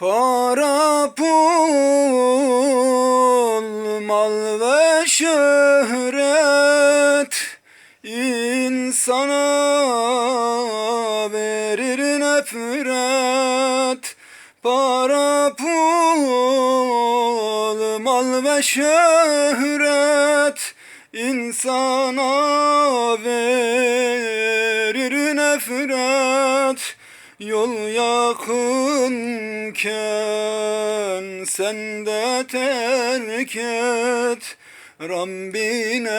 Para pul, mal ve şöhret insana verir nefret. Para pul, mal ve şöhret insana verir nefret. Yol yakınken sen de terk et. Rabbine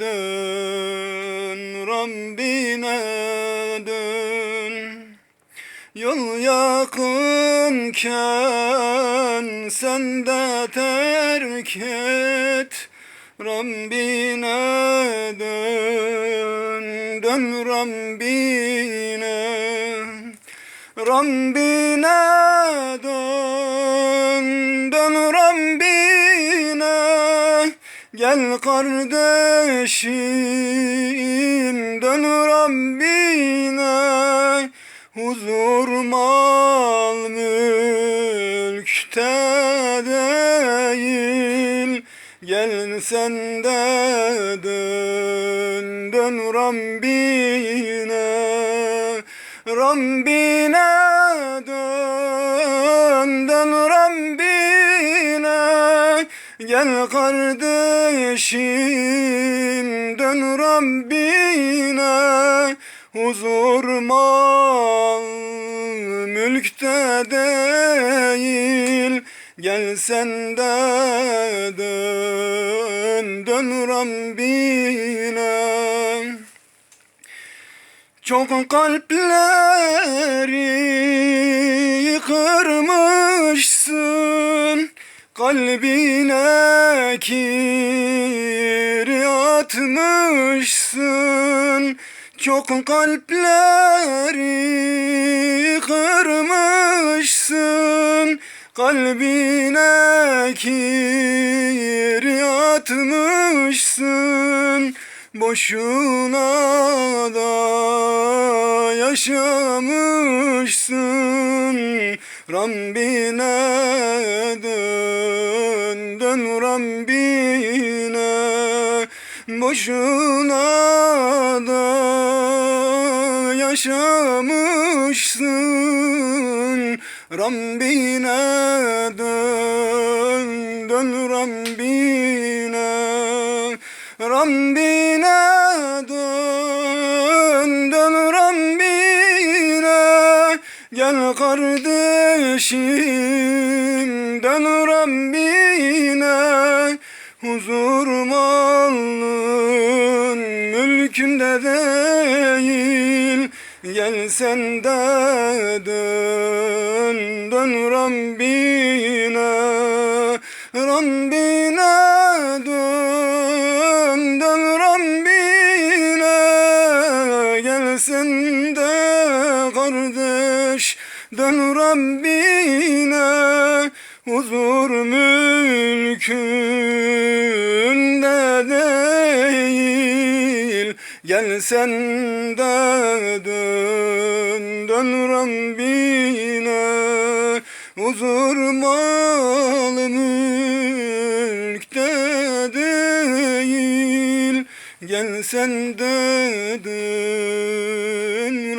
dön, Rabbine dön. Yol yakınken sen de terk et. Rabbine dön, dön Rabbine Rabbine dön, dön Rabbine. Gel kardeşim dön Rabbine. Huzur mal mülkte değil. Gel sen de dön, dön Rabbine Rabbine dön, dön Rabbine. Gel kardeşim dön Rabbine. Huzur mal mülkte değil. Gel sen de dön, dön Rabbine çok kalpleri kırmışsın. Kalbine kiri atmışsın. Çok kalpleri kırmışsın. Kalbine kiri atmışsın Boşuna da yaşamışsın. Rabbine dön, dön Rabbine. Boşuna da yaşamışsın. Rabbine dön, dön Rabbine Rabbine dön, dön Rabbine. Gel kardeşim dön Rabbine. Huzur malın mülkünde değil. Gel sen de dön, dön Rabbine. Rabbine Rabbine Huzur mülkünde değil. Gel sen de dön, dön Rabbine. Huzur mal mülkte değil. Gel sen de dön